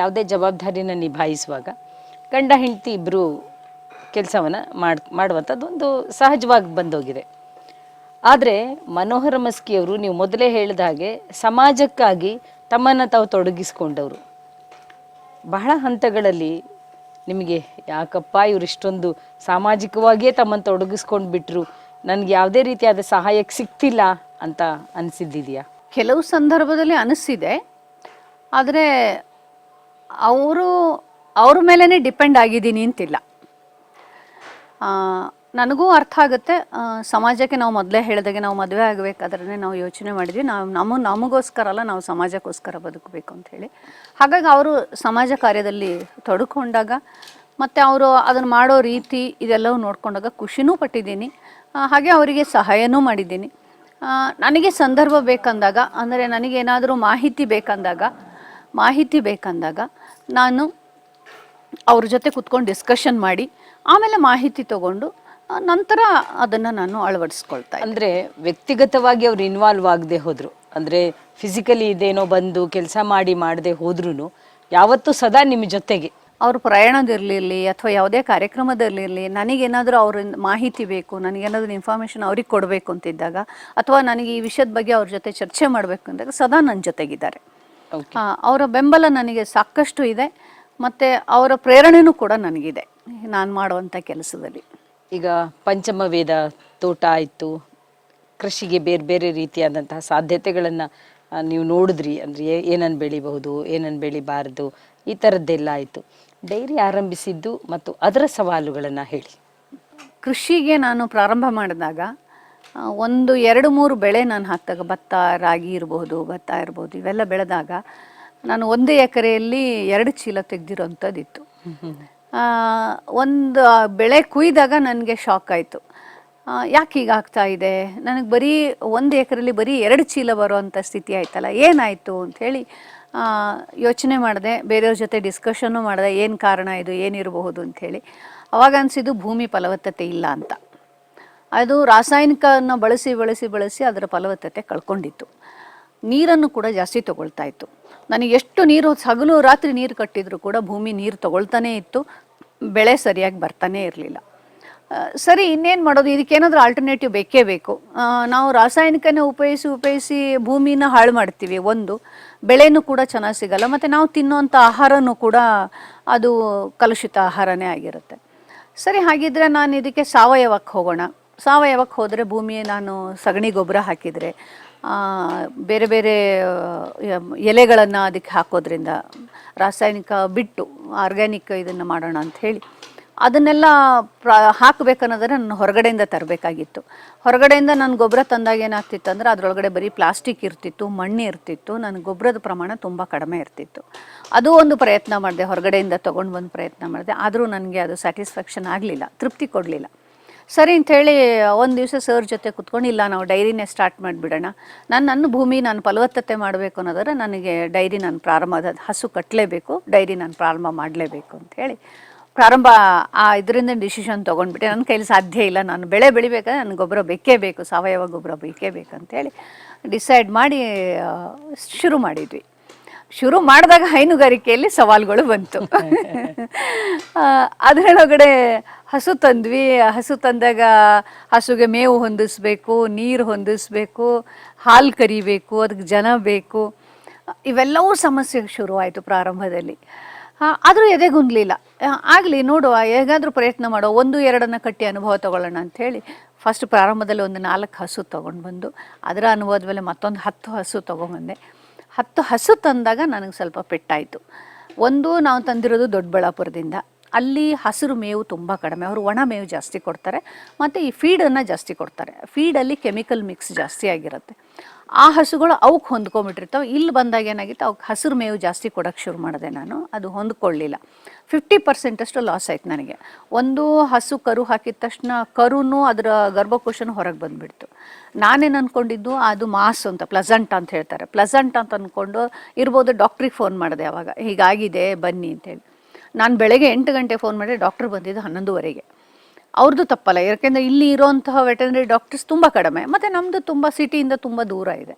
ಯಾವುದೇ ಜವಾಬ್ದಾರಿನ ನಿಭಾಯಿಸುವಾಗ ಗಂಡ, ಹೆಂಡತಿ ಇಬ್ಬರು ಕೆಲಸವನ್ನು ಮಾಡಿ, ಮಾಡುವಂಥದ್ದು ಒಂದು ಸಹಜವಾಗಿ ಬಂದೋಗಿದೆ. ಆದರೆ ಮನೋಹರ ಮಸ್ಕಿಯವರು ನೀವು ಮೊದಲೇ ಹೇಳಿದ ಹಾಗೆ ಸಮಾಜಕ್ಕಾಗಿ ತಮ್ಮನ್ನು ತಾವು ತೊಡಗಿಸ್ಕೊಂಡವರು. ಬಹಳ ಹಂತಗಳಲ್ಲಿ ನಿಮಗೆ ಯಾಕಪ್ಪ ಇವ್ರು ಇಷ್ಟೊಂದು ಸಾಮಾಜಿಕವಾಗಿಯೇ ತಮ್ಮನ್ನು ತೊಡಗಿಸ್ಕೊಂಡು ಬಿಟ್ರು, ನನಗೆ ಯಾವುದೇ ರೀತಿಯಾದ ಸಹಾಯಕ್ಕೆ ಸಿಗ್ತಿಲ್ಲ ಅಂತ ಅನಿಸಿದ್ದಿದೆಯಾ? ಕೆಲವು ಸಂದರ್ಭದಲ್ಲಿ ಅನಿಸಿದೆ ಆದರೆ ಅವರು, ಅವ್ರ ಮೇಲೇ ಡಿಪೆಂಡ್ ಆಗಿದ್ದೀನಿ ಅಂತಿಲ್ಲ. ನನಗೂ ಅರ್ಥ ಆಗುತ್ತೆ. ಸಮಾಜಕ್ಕೆ ನಾವು ಮೊದಲೇ ಹೇಳಿದಾಗೆ ನಾವು ಮದುವೆ ಆಗಬೇಕಾದ್ರೆ ನಾವು ಯೋಚನೆ ಮಾಡಿದ್ವಿ. ನಾವು ನಮ್ಮ, ನಮಗೋಸ್ಕರ ಅಲ್ಲ, ನಾವು ಸಮಾಜಕ್ಕೋಸ್ಕರ ಬದುಕಬೇಕು ಅಂತ ಹೇಳಿ. ಹಾಗಾಗಿ ಅವರು ಸಮಾಜ ಕಾರ್ಯದಲ್ಲಿ ತೊಡಕೊಂಡಾಗ ಮತ್ತು ಅವರು ಅದನ್ನು ಮಾಡೋ ರೀತಿ ಇದೆಲ್ಲವೂ ನೋಡಿಕೊಂಡಾಗ ಖುಷಿನೂ ಪಟ್ಟಿದ್ದೀನಿ. ಹಾಗೆ ಅವರಿಗೆ ಸಹಾಯನೂ ಮಾಡಿದ್ದೀನಿ. ನನಗೆ ಸಂದರ್ಭ ಬೇಕಂದಾಗ, ಅಂದರೆ ನನಗೇನಾದರೂ ಮಾಹಿತಿ ಬೇಕಂದಾಗ ಮಾಹಿತಿ ಬೇಕಂದಾಗ ನಾನು ಅವ್ರ ಜೊತೆ ಕುತ್ಕೊಂಡು ಡಿಸ್ಕಷನ್ ಮಾಡಿ ಆಮೇಲೆ ಮಾಹಿತಿ ತಗೊಂಡು ನಂತರ ಅದನ್ನು ನಾನು ಅಳವಡಿಸ್ಕೊಳ್ತಾ ಅಂದರೆ ವ್ಯಕ್ತಿಗತವಾಗಿ ಅವ್ರು ಇನ್ವಾಲ್ವ್ ಆಗದೆ ಹೋದರು. ಅಂದರೆ ಫಿಸಿಕಲಿ ಇದೇನೋ ಬಂದು ಕೆಲಸ ಮಾಡಿ ಮಾಡದೆ ಹೋದ್ರೂ ಯಾವತ್ತೂ ಸದಾ ನಿಮ್ಮ ಜೊತೆಗೆ. ಅವ್ರ ಪ್ರಯಾಣದಿರಲಿರಲಿ ಅಥವಾ ಯಾವುದೇ ಕಾರ್ಯಕ್ರಮದಲ್ಲಿರಲಿ ನನಗೇನಾದರೂ ಅವ್ರ ಮಾಹಿತಿ ಬೇಕು ನನಗೇನಾದರೂ ಇನ್ಫಾರ್ಮೇಷನ್ ಅವ್ರಿಗೆ ಕೊಡಬೇಕು ಅಂತಿದ್ದಾಗ ಅಥವಾ ನನಗೆ ಈ ವಿಷಯದ ಬಗ್ಗೆ ಅವ್ರ ಜೊತೆ ಚರ್ಚೆ ಮಾಡಬೇಕು ಅಂದಾಗ ಸದಾ ನನ್ನ ಜೊತೆಗಿದ್ದಾರೆ. ಅವರ ಬೆಂಬಲ ನನಗೆ ಸಾಕಷ್ಟು ಇದೆ ಮತ್ತು ಅವರ ಪ್ರೇರಣೆನೂ ಕೂಡ ನನಗಿದೆ ನಾನು ಮಾಡುವಂಥ ಕೆಲಸದಲ್ಲಿ. ಈಗ ಪಂಚಮ ವೇದ ತೋಟ ಆಯಿತು ಕೃಷಿಗೆ ಬೇರೆ ಬೇರೆ ರೀತಿಯಾದಂತಹ ಸಾಧ್ಯತೆಗಳನ್ನು ನೀವು ನೋಡಿದ್ರಿ ಅಂದರೆ ಏನನ್ನು ಬೆಳಿಬಹುದು ಏನನ್ನು ಬೆಳಿಬಾರ್ದು ಈ ಥರದ್ದೆಲ್ಲ ಆಯಿತು. ಡೈರಿ ಆರಂಭಿಸಿದ್ದು ಮತ್ತು ಅದರ ಸವಾಲುಗಳನ್ನು ಹೇಳಿ. ಕೃಷಿಗೆ ನಾನು ಪ್ರಾರಂಭ ಮಾಡಿದಾಗ ಒಂದು ಎರಡು ಮೂರು ಬೆಳೆ ನಾನು ಹಾಕಿದಾಗ ಭತ್ತ, ರಾಗಿ ಇರಬಹುದು ಭತ್ತ ಇರ್ಬೋದು, ಇವೆಲ್ಲ ಬೆಳೆದಾಗ ನಾನು ಒಂದೇ ಎಕರೆಯಲ್ಲಿ ಎರಡು ಚೀಲ ತೆಗೆದಿರೋಂಥದ್ದಿತ್ತು. ಒಂದು ಬೆಳೆ ಕುಯ್ದಾಗ ನನಗೆ ಶಾಕ್ ಆಯಿತು. ಯಾಕೆ ಈಗ ಆಗ್ತಾ ಇದೆ? ನನಗೆ ಬರೀ ಒಂದು ಎಕರೆಯಲ್ಲಿ ಬರೀ ಎರಡು ಚೀಲ ಬರುವಂಥ ಸ್ಥಿತಿ ಆಯ್ತಲ್ಲ, ಏನಾಯಿತು ಅಂಥೇಳಿ ಯೋಚನೆ ಮಾಡಿದೆ, ಬೇರೆಯವ್ರ ಜೊತೆ ಡಿಸ್ಕಷನ್ನು ಮಾಡಿದೆ, ಏನು ಕಾರಣ ಇದು, ಏನಿರಬಹುದು ಅಂಥೇಳಿ ಅವಾಗ ಅನಿಸಿದ್ದು ಭೂಮಿ ಫಲವತ್ತತೆ ಇಲ್ಲ ಅಂತ. ಅದು ರಾಸಾಯನಿಕವನ್ನು ಬಳಸಿ ಬಳಸಿ ಬಳಸಿ ಅದರ ಫಲವತ್ತತೆ ಕಳ್ಕೊಂಡಿತ್ತು. ನೀರನ್ನು ಕೂಡ ಜಾಸ್ತಿ ತಗೊಳ್ತಾ ಇತ್ತು. ನನಗೆ ಎಷ್ಟು ನೀರು, ಹಗಲು ರಾತ್ರಿ ನೀರು ಕಟ್ಟಿದ್ರು ಕೂಡ ಭೂಮಿ ನೀರು ತಗೊಳ್ತಾನೇ ಇತ್ತು. ಬೆಳೆ ಸರಿಯಾಗಿ ಬರ್ತಾನೇ ಇರಲಿಲ್ಲ. ಸರಿ, ಇನ್ನೇನು ಮಾಡೋದು? ಇದಕ್ಕೇನಾದರೂ ಆಲ್ಟರ್ನೇಟಿವ್ ಬೇಕೇ ಬೇಕು. ನಾವು ರಾಸಾಯನಿಕನ ಉಪಯೋಗಿಸಿ ಉಪಯೋಗಿಸಿ ಭೂಮಿನ ಹಾಳು ಮಾಡ್ತೀವಿ, ಒಂದು. ಬೆಳೆನೂ ಕೂಡ ಚೆನ್ನಾಗಿ ಸಿಗಲ್ಲ. ಮತ್ತು ನಾವು ತಿನ್ನುವಂಥ ಆಹಾರನೂ ಕೂಡ ಅದು ಕಲುಷಿತ ಆಹಾರನೇ ಆಗಿರುತ್ತೆ. ಸರಿ, ಹಾಗಿದ್ರೆ ನಾನು ಇದಕ್ಕೆ ಸಾವಯವಕ್ಕೆ ಹೋಗೋಣ. ಸಾವಯವಕ್ಕೆ ಹೋದರೆ ಭೂಮಿ ನಾನು ಸಗಣಿ ಗೊಬ್ಬರ ಹಾಕಿದರೆ ಬೇರೆ ಬೇರೆ ಎಲೆಗಳನ್ನು ಅದಕ್ಕೆ ಹಾಕೋದ್ರಿಂದ ರಾಸಾಯನಿಕ ಬಿಟ್ಟು ಆರ್ಗ್ಯಾನಿಕ್ ಇದನ್ನು ಮಾಡೋಣ ಅಂತ ಹೇಳಿ ಅದನ್ನೆಲ್ಲ ಪ್ರ ಹಾಕಬೇಕನ್ನೋದ್ರೆ ನಾನು ಹೊರಗಡೆಯಿಂದ ತರಬೇಕಾಗಿತ್ತು. ಹೊರಗಡೆಯಿಂದ ನಾನು ಗೊಬ್ಬರ ತಂದಾಗ ಏನಾಗ್ತಿತ್ತು ಅಂದರೆ ಅದರೊಳಗಡೆ ಬರೀ ಪ್ಲಾಸ್ಟಿಕ್ ಇರ್ತಿತ್ತು, ಮಣ್ಣು ಇರ್ತಿತ್ತು, ನನ್ನ ಗೊಬ್ಬರದ ಪ್ರಮಾಣ ತುಂಬ ಕಡಿಮೆ ಇರ್ತಿತ್ತು. ಅದು ಒಂದು ಪ್ರಯತ್ನ ಮಾಡಿದೆ, ಹೊರಗಡೆಯಿಂದ ತೊಗೊಂಡು ಬಂದು ಪ್ರಯತ್ನ ಮಾಡಿದೆ. ಆದರೂ ನನಗೆ ಅದು ಸ್ಯಾಟಿಸ್ಫ್ಯಾಕ್ಷನ್ ಆಗಲಿಲ್ಲ, ತೃಪ್ತಿ ಕೊಡಲಿಲ್ಲ. ಸರಿ ಅಂಥೇಳಿ, ಒಂದು ದಿವಸ ಸರ್ ಜೊತೆ ಕುತ್ಕೊಂಡು, ಇಲ್ಲ ನಾವು ಡೈರಿನೇ ಸ್ಟಾರ್ಟ್ ಮಾಡಿಬಿಡೋಣ. ನಾನು ನನ್ನ ಭೂಮಿ ನಾನು ಫಲವತ್ತತೆ ಮಾಡಬೇಕು ಅನ್ನೋದಾದ್ರೆ ನನಗೆ ಡೈರಿ ನಾನು ಪ್ರಾರಂಭ ಹಸು ಕಟ್ಟಲೇಬೇಕು ಡೈರಿ ನಾನು ಪ್ರಾರಂಭ ಮಾಡಲೇಬೇಕು ಹೇಳಿ ಪ್ರಾರಂಭ, ಆ ಇದರಿಂದ ಡಿಸಿಷನ್ ತೊಗೊಂಡ್ಬಿಟ್ಟೆ. ನನ್ನ ಕೈಲಿ ಸಾಧ್ಯ ಇಲ್ಲ, ನಾನು ಬೆಳೆ ಬೆಳಿಬೇಕಾದ್ರೆ ನನಗೆ ಗೊಬ್ಬರ ಬೇಕೇ ಬೇಕು, ಸಾವಯವ ಗೊಬ್ಬರ ಬೇಕೇ ಬೇಕಂತೇಳಿ ಡಿಸೈಡ್ ಮಾಡಿ ಶುರು ಮಾಡಿದ್ವಿ. ಶುರು ಮಾಡಿದಾಗ ಹೈನುಗಾರಿಕೆಯಲ್ಲಿ ಸವಾಲುಗಳು ಬಂತು. ಅದರೊಳಗಡೆ ಹಸು ತಂದ್ವಿ. ಹಸು ತಂದಾಗ ಹಸುಗೆ ಮೇವು ಹೊಂದಿಸ್ಬೇಕು, ನೀರು ಹೊಂದಿಸ್ಬೇಕು, ಹಾಲು ಕರಿಬೇಕು ಅದಕ್ಕೆ ಜನ ಬೇಕು. ಇವೆಲ್ಲವೂ ಸಮಸ್ಯೆ ಶುರುವಾಯಿತು ಪ್ರಾರಂಭದಲ್ಲಿ. ಆದರೂ ಎದೆಗುಂದಲಿಲ್ಲ. ಆಗಲಿ ನೋಡುವ, ಹೇಗಾದರೂ ಪ್ರಯತ್ನ ಮಾಡೋ ಒಂದು ಎರಡನ್ನು ಕಟ್ಟಿ ಅನುಭವ ತಗೊಳ್ಳೋಣ ಅಂಥೇಳಿ ಫಸ್ಟ್ ಪ್ರಾರಂಭದಲ್ಲಿ ಒಂದು ನಾಲ್ಕು ಹಸು ತೊಗೊಂಡು ಬಂದು ಅದರ ಅನುಭವದ ಮೇಲೆ ಮತ್ತೊಂದು ಹತ್ತು ಹಸು ತೊಗೊಂಬಂದೆ ಹತ್ತು ಹಸು ತಂದಾಗ ನನಗೆ ಸ್ವಲ್ಪ ಪೆಟ್ಟಾಯಿತು. ಒಂದು ನಾವು ತಂದಿರೋದು ದೊಡ್ಡಬಳ್ಳಾಪುರದಿಂದ. ಅಲ್ಲಿ ಹಸಿರು ಮೇವು ತುಂಬ ಕಡಿಮೆ. ಅವರು ಒಣ ಮೇವು ಜಾಸ್ತಿ ಕೊಡ್ತಾರೆ. ಮತ್ತು ಈ ಫೀಡನ್ನು ಜಾಸ್ತಿ ಕೊಡ್ತಾರೆ. ಫೀಡಲ್ಲಿ ಕೆಮಿಕಲ್ ಮಿಕ್ಸ್ ಜಾಸ್ತಿ ಆಗಿರುತ್ತೆ. ಆ ಹಸುಗಳು ಅವಕ್ಕೆ ಹೊಂದ್ಕೊಂಬಿಟ್ಟಿರ್ತಾವೆ. ಇಲ್ಲಿ ಬಂದಾಗ ಏನಾಗಿತ್ತು? ಅವಕ್ಕೆ ಹಸಿರು ಮೇವು ಜಾಸ್ತಿ ಕೊಡೋಕ್ಕೆ ಶುರು ಮಾಡಿದೆ ನಾನು. ಅದು ಹೊಂದ್ಕೊಳ್ಳಿಲ್ಲ. ಫಿಫ್ಟಿ ಪರ್ಸೆಂಟಷ್ಟು ಲಾಸ್ ಆಯ್ತು ನನಗೆ. ಒಂದು ಹಸು ಕರು ಹಾಕಿದ ತಕ್ಷಣ ಕರುನು ಅದರ ಗರ್ಭಕೋಶನೂ ಹೊರಗೆ ಬಂದುಬಿಡ್ತು. ನಾನೇನು ಅಂದ್ಕೊಂಡಿದ್ದು ಅದು ಮಾಸ್ ಅಂತ ಪ್ಲಸಂಟ್ ಅಂತ ಹೇಳ್ತಾರೆ. ಪ್ಲಸಂಟ್ ಅಂತ ಅಂದ್ಕೊಂಡು ಇರ್ಬೋದು ಡಾಕ್ಟ್ರಿಗೆ ಫೋನ್ ಮಾಡಿದೆ ಅವಾಗ. ಹೀಗಾಗಿದೆ, ಬನ್ನಿ ಅಂತೇಳಿ ನಾನು ಬೆಳಗ್ಗೆ ಎಂಟು ಗಂಟೆ ಫೋನ್ ಮಾಡಿದೆ ಡಾಕ್ಟ್ರ್ ಬಂದಿದ್ದು ಹನ್ನೊಂದುವರೆಗೆ. ಅವ್ರದ್ದು ತಪ್ಪಲ್ಲ. ಯಾಕೆಂದರೆ ಇಲ್ಲಿ ಇರೋಂತಹ ವೆಟರ್ನರಿ ಡಾಕ್ಟರ್ಸ್ ತುಂಬ ಕಡಿಮೆ. ಮತ್ತು ನಮ್ಮದು ತುಂಬ ಸಿಟಿಯಿಂದ ತುಂಬ ದೂರ ಇದೆ.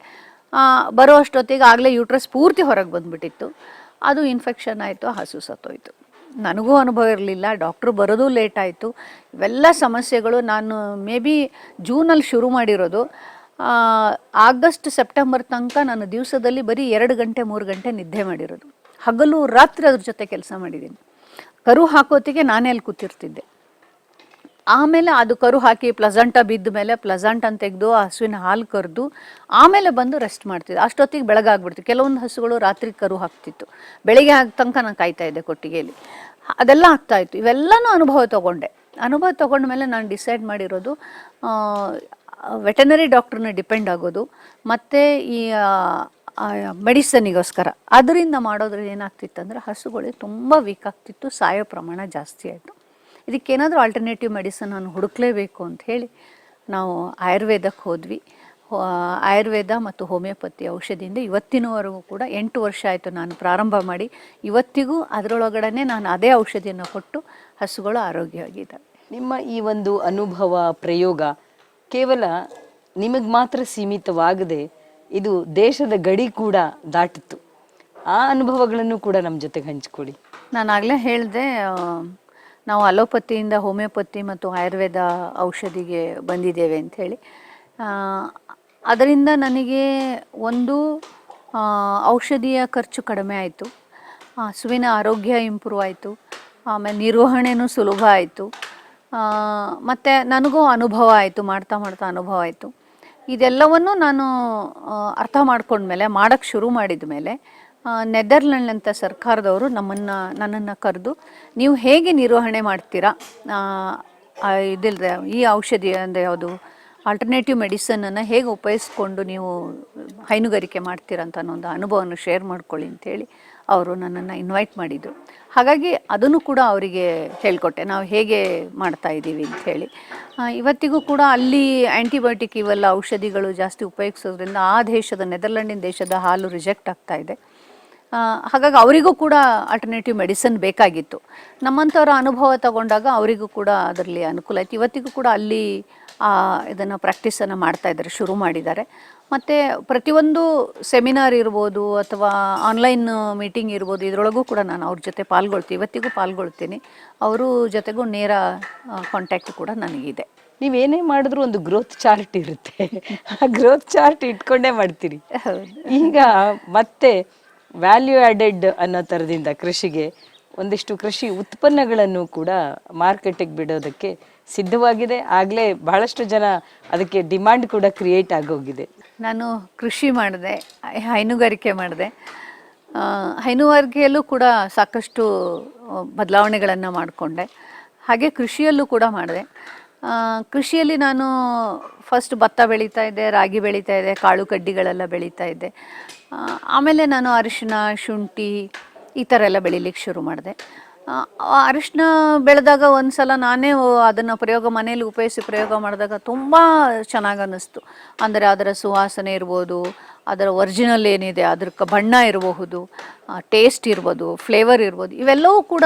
ಬರೋ ಅಷ್ಟೊತ್ತಿಗೆ ಆಗಲೇ ಯೂಟ್ರಸ್ ಪೂರ್ತಿ ಹೊರಗೆ ಬಂದುಬಿಟ್ಟಿತ್ತು. ಅದು ಇನ್ಫೆಕ್ಷನ್ ಆಯಿತು, ಹಸು ಸತ್ತೋಯ್ತು. ನನಗೂ ಅನುಭವ ಇರಲಿಲ್ಲ. ಡಾಕ್ಟ್ರು ಬರೋದು ಲೇಟ್ ಆಯಿತು. ಇವೆಲ್ಲ ಸಮಸ್ಯೆಗಳು ನಾನು ಮೇ ಬಿ ಜೂನಲ್ಲಿ ಶುರು ಮಾಡಿರೋದು. ಆಗಸ್ಟ್, ಸೆಪ್ಟೆಂಬರ್ ತನಕ ನಾನು ದಿವಸದಲ್ಲಿ ಬರೀ ಎರಡು ಗಂಟೆ, ಮೂರು ಗಂಟೆ ನಿದ್ದೆ ಮಾಡಿರೋದು. ಹಗಲು, ರಾತ್ರಿ ಅದ್ರ ಜೊತೆ ಕೆಲಸ ಮಾಡಿದ್ದೀನಿ. ಕರು ಹಾಕೋತಿಗೆ ನಾನೇ ಅಲ್ಲಿ ಕೂತಿರ್ತಿದ್ದೆ. ಆಮೇಲೆ ಅದು ಕರು ಹಾಕಿ ಪ್ಲಸಂಟ ಬಿದ್ದ ಮೇಲೆ ಪ್ಲಸಂಟ್ ಅಂತ ತೆಗೆದು ಹಸುವಿನ ಹಾಲು ಕರೆದು ಆಮೇಲೆ ಬಂದು ರೆಸ್ಟ್ ಮಾಡ್ತಿದ್ದೆ. ಅಷ್ಟೊತ್ತಿಗೆ ಬೆಳಗಾಗ್ಬಿಡ್ತು. ಕೆಲವೊಂದು ಹಸುಗಳು ರಾತ್ರಿ ಕರು ಹಾಕ್ತಿತ್ತು. ಬೆಳಿಗ್ಗೆ ಆಗ ತನಕ ನಾನು ಕಾಯ್ತಾ ಇದ್ದೆ ಕೊಟ್ಟಿಗೆಯಲ್ಲಿ. ಅದೆಲ್ಲ ಆಗ್ತಾ ಇತ್ತು. ಇವೆಲ್ಲನೂ ಅನುಭವ ತಗೊಂಡೆ. ಅನುಭವ ತಗೊಂಡ ಮೇಲೆ ನಾನು ಡಿಸೈಡ್ ಮಾಡಿರೋದು ವೆಟನರಿ ಡಾಕ್ಟ್ರನ್ನ ಡಿಪೆಂಡ್ ಆಗೋದು, ಮತ್ತು ಈ ಮೆಡಿಸನ್ನಿಗೋಸ್ಕರ. ಅದರಿಂದ ಮಾಡೋದ್ರಿಂದ ಏನಾಗ್ತಿತ್ತು ಅಂದರೆ ಹಸುಗಳಿಗೆ ತುಂಬ ವೀಕ್ ಆಗ್ತಿತ್ತು, ಸಾಯೋ ಪ್ರಮಾಣ ಜಾಸ್ತಿ ಆಯಿತು. ಇದಕ್ಕೇನಾದರೂ ಆಲ್ಟರ್ನೇಟಿವ್ ಮೆಡಿಸನ್ ನಾನು ಹುಡುಕಲೇಬೇಕು ಅಂತ ಹೇಳಿ ನಾವು ಆಯುರ್ವೇದಕ್ಕೆ ಹೋದ್ವಿ. ಆಯುರ್ವೇದ ಮತ್ತು ಹೋಮಿಯೋಪತಿ ಔಷಧಿಯಿಂದ ಇವತ್ತಿನವರೆಗೂ ಕೂಡ ಎಂಟು ವರ್ಷ ಆಯಿತು ನಾನು ಪ್ರಾರಂಭ ಮಾಡಿ. ಇವತ್ತಿಗೂ ಅದರೊಳಗಡೆ ನಾನು ಅದೇ ಔಷಧಿಯನ್ನು ಕೊಟ್ಟು ಹಸುಗಳು ಆರೋಗ್ಯವಾಗಿದ್ದಾವೆ. ನಿಮ್ಮ ಈ ಒಂದು ಅನುಭವ ಪ್ರಯೋಗ ಕೇವಲ ನಿಮಗೆ ಮಾತ್ರ ಸೀಮಿತವಾಗದೆ ಇದು ದೇಶದ ಗಡಿ ಕೂಡ ದಾಟಿತ್ತು. ಆ ಅನುಭವಗಳನ್ನು ಕೂಡ ನಮ್ಮ ಜೊತೆಗೆ ಹಂಚಿಕೊಡಿ ನಾನು ಆಗಲೇ ಹೇಳಿದೆ ನಾವು ಅಲೋಪತಿಯಿಂದ ಹೋಮಿಯೋಪತಿ ಮತ್ತು ಆಯುರ್ವೇದ ಔಷಧಿಗೆ ಬಂದಿದ್ದೇವೆ ಅಂಥೇಳಿ ಅದರಿಂದ ನನಗೆ ಒಂದು ಔಷಧಿಯ ಖರ್ಚು ಕಡಿಮೆ ಆಯಿತು. ಹಸುವಿನ ಆರೋಗ್ಯ ಇಂಪ್ರೂವ್ ಆಯಿತು. ಆಮೇಲೆ ನಿರ್ವಹಣೆನೂ ಸುಲಭ ಆಯಿತು. ಮತ್ತು ನನಗೂ ಅನುಭವ ಆಯಿತು, ಮಾಡ್ತಾ ಮಾಡ್ತಾ ಅನುಭವ ಆಯಿತು. ಇದೆಲ್ಲವನ್ನು ನಾನು ಅರ್ಥ ಮಾಡ್ಕೊಂಡ್ಮೇಲೆ ಮಾಡೋಕ್ಕೆ ಶುರು ಮಾಡಿದ ಮೇಲೆ ನೆದರ್ಲ್ಯಾಂಡ್ ಅಂತ ಸರ್ಕಾರದವರು ನಮ್ಮನ್ನು, ನನ್ನನ್ನು ಕರೆದು, ನೀವು ಹೇಗೆ ನಿರ್ವಹಣೆ ಮಾಡ್ತೀರಾ? ಇದಿಲ್ಲದೆ ಈ ಔಷಧಿ ಅಂದರೆ ಯಾವುದು ಆಲ್ಟರ್ನೇಟಿವ್ ಮೆಡಿಸನನ್ನು ಹೇಗೆ ಉಪಯೋಗಿಸ್ಕೊಂಡು ನೀವು ಹೈನುಗಾರಿಕೆ ಮಾಡ್ತೀರಾ ಅಂತ ಒಂದು ಅನುಭವವನ್ನು ಶೇರ್ ಮಾಡ್ಕೊಳ್ಳಿ ಅಂತೇಳಿ ಅವರು ನನ್ನನ್ನು ಇನ್ವೈಟ್ ಮಾಡಿದರು. ಹಾಗಾಗಿ ಅದನ್ನು ಕೂಡ ಅವರಿಗೆ ಹೇಳಿಕೊಟ್ಟೆ. ನಾವು ಹೇಗೆ ಮಾಡ್ತಾ ಇದ್ದೀವಿ ಅಂಥೇಳಿ ಇವತ್ತಿಗೂ ಕೂಡ ಅಲ್ಲಿ ಆ್ಯಂಟಿಬಯೋಟಿಕ್ ಇವೆಲ್ಲ ಔಷಧಿಗಳು ಜಾಸ್ತಿ ಉಪಯೋಗಿಸೋದ್ರಿಂದ ಆ ದೇಶದ ನೆದರ್ಲ್ಯಾಂಡಿನ ದೇಶದ ಹಾಲು ರಿಜೆಕ್ಟ್ ಆಗ್ತಾ ಇದೆ. ಹಾಗಾಗಿ ಅವರಿಗೂ ಕೂಡ ಆಲ್ಟರ್ನೇಟಿವ್ ಮೆಡಿಸಿನ್ ಬೇಕಾಗಿತ್ತು. ನಮ್ಮಂಥವ್ರ ಅನುಭವ ತಗೊಂಡಾಗ ಅವರಿಗೂ ಕೂಡ ಅದರಲ್ಲಿ ಅನುಕೂಲ ಆಯಿತು. ಇವತ್ತಿಗೂ ಕೂಡ ಅಲ್ಲಿ ಇದನ್ನು ಪ್ರಾಕ್ಟೀಸನ್ನು ಮಾಡ್ತಾ ಇದ್ದಾರೆ ಶುರು ಮಾಡಿದ್ದಾರೆ. ಮತ್ತು ಪ್ರತಿಯೊಂದು ಸೆಮಿನಾರ್ ಇರ್ಬೋದು ಅಥವಾ ಆನ್ಲೈನ್ ಮೀಟಿಂಗ್ ಇರ್ಬೋದು ಇದರೊಳಗೂ ಕೂಡ ನಾನು ಅವ್ರ ಜೊತೆ ಪಾಲ್ಗೊಳ್ತೀನಿ ಇವತ್ತಿಗೂ ಪಾಲ್ಗೊಳ್ತೀನಿ. ಅವರು ಜೊತೆಗೂ ನೇರ ಕಾಂಟ್ಯಾಕ್ಟ್ ಕೂಡ ನನಗಿದೆ. ನೀವೇನೇ ಮಾಡಿದ್ರು ಒಂದು ಗ್ರೋತ್ ಚಾರ್ಟ್ ಇರುತ್ತೆ. ಆ ಗ್ರೋತ್ ಚಾರ್ಟ್ ಇಟ್ಕೊಂಡೇ ಮಾಡ್ತೀರಿ. ಈಗ ಮತ್ತೆ ವ್ಯಾಲ್ಯೂ ಆ್ಯಡೆಡ್ ಅನ್ನೋ ಥರದಿಂದ ಕೃಷಿಗೆ ಒಂದಿಷ್ಟು ಕೃಷಿ ಉತ್ಪನ್ನಗಳನ್ನು ಕೂಡ ಮಾರ್ಕೆಟಿಗೆ ಬಿಡೋದಕ್ಕೆ ಸಿದ್ಧವಾಗಿದೆ. ಆಗಲೇ ಬಹಳಷ್ಟು ಜನ ಅದಕ್ಕೆ ಡಿಮ್ಯಾಂಡ್ ಕೂಡ ಕ್ರಿಯೇಟ್ ಆಗೋಗಿದೆ. ನಾನು ಕೃಷಿ ಮಾಡಿದೆ, ಹೈನುಗಾರಿಕೆ ಮಾಡಿದೆ. ಹೈನುಗಾರಿಕೆಯಲ್ಲೂ ಕೂಡ ಸಾಕಷ್ಟು ಬದಲಾವಣೆಗಳನ್ನು ಮಾಡಿಕೊಂಡೆ. ಹಾಗೆ ಕೃಷಿಯಲ್ಲೂ ಕೂಡ ಮಾಡಿದೆ. ಕೃಷಿಯಲ್ಲಿ ನಾನು ಫಸ್ಟ್ ಭತ್ತ ಬೆಳೀತಾ ಇದ್ದೆ, ರಾಗಿ ಬೆಳೀತಾ ಇದ್ದೆ, ಕಾಳು ಕಡ್ಡಿಗಳೆಲ್ಲ ಬೆಳೀತಾ ಇದ್ದೆ. ಆಮೇಲೆ ನಾನು ಅರಿಶಿನ, ಶುಂಠಿ ಈ ಥರ ಎಲ್ಲ ಬೆಳಿಲಿಕ್ಕೆ ಶುರು ಮಾಡಿದೆ. ಅರಿಶಿನ ಬೆಳೆದಾಗ ಒಂದು ಸಲ ನಾನೇ ಅದನ್ನು ಪ್ರಯೋಗ ಮನೇಲಿ ಉಪಯೋಗಿಸಿ ಪ್ರಯೋಗ ಮಾಡಿದಾಗ ತುಂಬ ಚೆನ್ನಾಗಿ ಅನ್ನಿಸ್ತು. ಅಂದರೆ ಅದರ ಸುವಾಸನೆ ಇರ್ಬೋದು, ಅದರ ಒರಿಜಿನಲ್ ಏನಿದೆ, ಅದರ ಬಣ್ಣ ಇರಬಹುದು ಟೇಸ್ಟ್ ಇರ್ಬೋದು, ಫ್ಲೇವರ್ ಇರ್ಬೋದು, ಇವೆಲ್ಲವೂ ಕೂಡ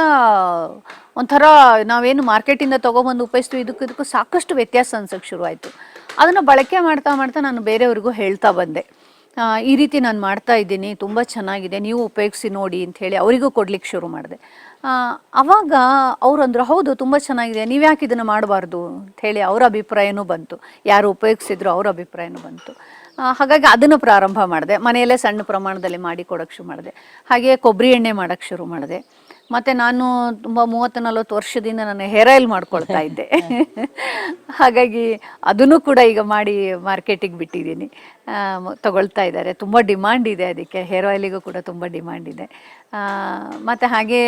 ಒಂಥರ ನಾವೇನು ಮಾರ್ಕೆಟಿಂದ ತೊಗೊಬಂದು ಉಪಯೋಗಿಸ್ತೀವಿ, ಇದಕ್ಕೂ ಇದಕ್ಕೂ ಸಾಕಷ್ಟು ವ್ಯತ್ಯಾಸ ಅನ್ಸೋಕ್ಕೆ ಶುರುವಾಯಿತು. ಅದನ್ನು ಬಳಕೆ ಮಾಡ್ತಾ ಮಾಡ್ತಾ ನಾನು ಬೇರೆಯವ್ರಿಗೂ ಹೇಳ್ತಾ ಬಂದೆ. ಈ ರೀತಿ ನಾನು ಮಾಡ್ತಾ ಇದ್ದೀನಿ, ತುಂಬ ಚೆನ್ನಾಗಿದೆ, ನೀವು ಉಪಯೋಗಿಸಿ ನೋಡಿ ಅಂತ ಹೇಳಿ ಅವರಿಗೂ ಕೊಡ್ಲಿಕ್ಕೆ ಶುರು ಮಾಡಿದೆ. ಅವಾಗ ಅವ್ರು ಅಂದರು, ಹೌದು, ತುಂಬ ಚೆನ್ನಾಗಿದೆ, ನೀವು ಯಾಕೆ ಇದನ್ನು ಮಾಡಬಾರ್ದು ಹೇಳಿ ಅವರ ಅಭಿಪ್ರಾಯನೂ ಬಂತು. ಯಾರು ಉಪಯೋಗಿಸಿದ್ರು ಅವ್ರ ಅಭಿಪ್ರಾಯನೂ ಬಂತು. ಹಾಗಾಗಿ ಅದನ್ನು ಪ್ರಾರಂಭ ಮಾಡಿದೆ, ಮನೆಯಲ್ಲೇ ಸಣ್ಣ ಪ್ರಮಾಣದಲ್ಲಿ ಮಾಡಿ ಕೊಡೋಕ್ಕೆ ಶುರು ಮಾಡಿದೆ. ಹಾಗೆ ಕೊಬ್ಬರಿ ಎಣ್ಣೆ ಮಾಡೋಕ್ಕೆ ಶುರು ಮಾಡಿದೆ. ಮತ್ತು ನಾನು ತುಂಬ ಮೂವತ್ತು ನಲ್ವತ್ತು ವರ್ಷದಿಂದ ನಾನು ಹೇರ್ ಆಯಿಲ್ ಮಾಡ್ಕೊಳ್ತಾ ಇದ್ದೆ. ಹಾಗಾಗಿ ಅದನ್ನು ಕೂಡ ಈಗ ಮಾಡಿ ಮಾರ್ಕೆಟಿಗೆ ಬಿಟ್ಟಿದ್ದೀನಿ. ತಗೊಳ್ತಾ ಇದ್ದಾರೆ. ತುಂಬ ಡಿಮ್ಯಾಂಡ್ ಇದೆ ಅದಕ್ಕೆ. ಹೇರ್ ಆಯಿಲಿಗೂ ಕೂಡ ತುಂಬ ಡಿಮ್ಯಾಂಡ್ ಇದೆ. ಮತ್ತು ಹಾಗೆ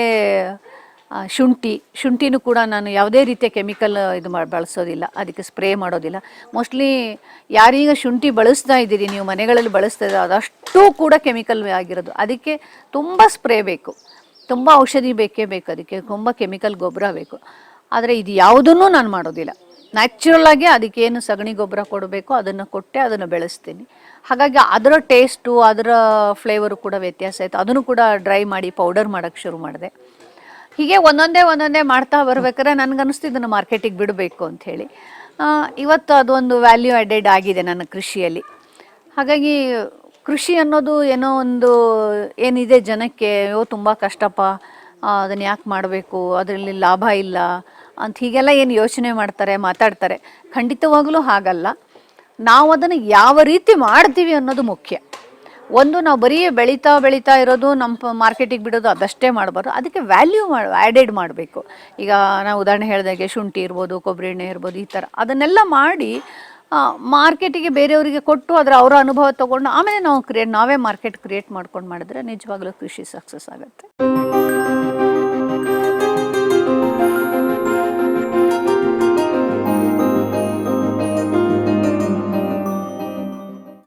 ಶುಂಠಿ. ಶುಂಠಿನೂ ಕೂಡ ನಾನು ಯಾವುದೇ ರೀತಿಯ ಕೆಮಿಕಲ್ ಇದು ಮಾಡಿ ಬಳಸೋದಿಲ್ಲ. ಅದಕ್ಕೆ ಸ್ಪ್ರೇ ಮಾಡೋದಿಲ್ಲ. ಮೋಸ್ಟ್ಲಿ ಯಾರೀಗ ಶುಂಠಿ ಬಳಸ್ತಾ ಇದ್ದೀರಿ, ನೀವು ಮನೆಗಳಲ್ಲಿ ಬಳಸ್ತಾ ಇದ್ದೀರ ಅದಷ್ಟು ಕೂಡ ಕೆಮಿಕಲ್ ಆಗಿರೋದು. ಅದಕ್ಕೆ ತುಂಬ ಸ್ಪ್ರೇ ಬೇಕು. ತುಂಬ ಔಷಧಿ ಬೇಕೇ ಬೇಕು, ಅದಕ್ಕೆ ತುಂಬ ಕೆಮಿಕಲ್ ಗೊಬ್ಬರ ಬೇಕು. ಆದರೆ ಇದು ಯಾವುದನ್ನೂ ನಾನು ಮಾಡೋದಿಲ್ಲ. ನ್ಯಾಚುರಲ್ ಆಗಿ ಅದಕ್ಕೇನು ಸಗಣಿ ಗೊಬ್ಬರ ಕೊಡಬೇಕು, ಅದನ್ನು ಕೊಟ್ಟೆ ಅದನ್ನು ಬೆಳೆಸ್ತೀನಿ. ಹಾಗಾಗಿ ಅದರ ಟೇಸ್ಟು ಅದರ ಫ್ಲೇವರು ಕೂಡ ವ್ಯತ್ಯಾಸ ಆಯಿತು ಅದನ್ನು ಕೂಡ ಡ್ರೈ ಮಾಡಿ ಪೌಡರ್ ಮಾಡೋಕ್ಕೆ ಶುರು ಮಾಡಿದೆ. ಹೀಗೆ ಒಂದೊಂದೇ ಒಂದೊಂದೇ ಮಾಡ್ತಾ ಬರ್ಬೇಕಾದ್ರೆ ನನಗನ್ನಿಸ್ತು ಇದನ್ನು ಮಾರ್ಕೆಟಿಗೆ ಬಿಡಬೇಕು ಅಂಥೇಳಿ ಇವತ್ತು ಅದೊಂದು ವ್ಯಾಲ್ಯೂ ಆ್ಯಡೆಡ್ ಆಗಿದೆ ನನ್ನ ಕೃಷಿಯಲ್ಲಿ. ಹಾಗಾಗಿ ಕೃಷಿ ಅನ್ನೋದು ಏನೋ ಒಂದು ಏನಿದೆ ಜನಕ್ಕೆ, ಅಯ್ಯೋ ತುಂಬ ಕಷ್ಟಪ್ಪ ಅದನ್ನು ಯಾಕೆ ಮಾಡಬೇಕು, ಅದರಲ್ಲಿ ಲಾಭ ಇಲ್ಲ ಅಂತ ಹೀಗೆಲ್ಲ ಏನು ಯೋಚನೆ ಮಾಡ್ತಾರೆ, ಮಾತಾಡ್ತಾರೆ. ಖಂಡಿತವಾಗಲೂ ಹಾಗಲ್ಲ. ನಾವು ಅದನ್ನು ಯಾವ ರೀತಿ ಮಾಡ್ತೀವಿ ಅನ್ನೋದು ಮುಖ್ಯ. ಒಂದು ನಾವು ಬರೀ ಬೆಳೀತಾ ಬೆಳೀತಾ ಇರೋದು ನಮ್ಮ ಮಾರ್ಕೆಟಿಗೆ ಬಿಡೋದು ಅದಷ್ಟೇ ಮಾಡಬಾರ್ದು. ಅದಕ್ಕೆ ವ್ಯಾಲ್ಯೂ ಮಾಡಿ ಆ್ಯಡೆಡ್ ಮಾಡಬೇಕು. ಈಗ ನಾವು ಉದಾಹರಣೆ ಹೇಳಿದಾಗೆ ಶುಂಠಿ ಇರ್ಬೋದು ಕೊಬ್ಬರಿ ಎಣ್ಣೆ ಇರ್ಬೋದು, ಈ ಥರ ಅದನ್ನೆಲ್ಲ ಮಾಡಿ ಮಾರ್ಕೆಟಿಗೆ ಬೇರೆಯವರಿಗೆ ಕೊಟ್ಟು ಅದರ ಅವರ ಅನುಭವ ತಗೊಂಡು ಆಮೇಲೆ ನಾವು ಕ್ರಿಯೇಟ್, ನಾವೇ ಮಾರ್ಕೆಟ್ ಕ್ರಿಯೇಟ್ ಮಾಡ್ಕೊಂಡು ಮಾಡಿದ್ರೆ ನಿಜವಾಗ್ಲೂ ಕೃಷಿ ಸಕ್ಸಸ್ ಆಗುತ್ತೆ.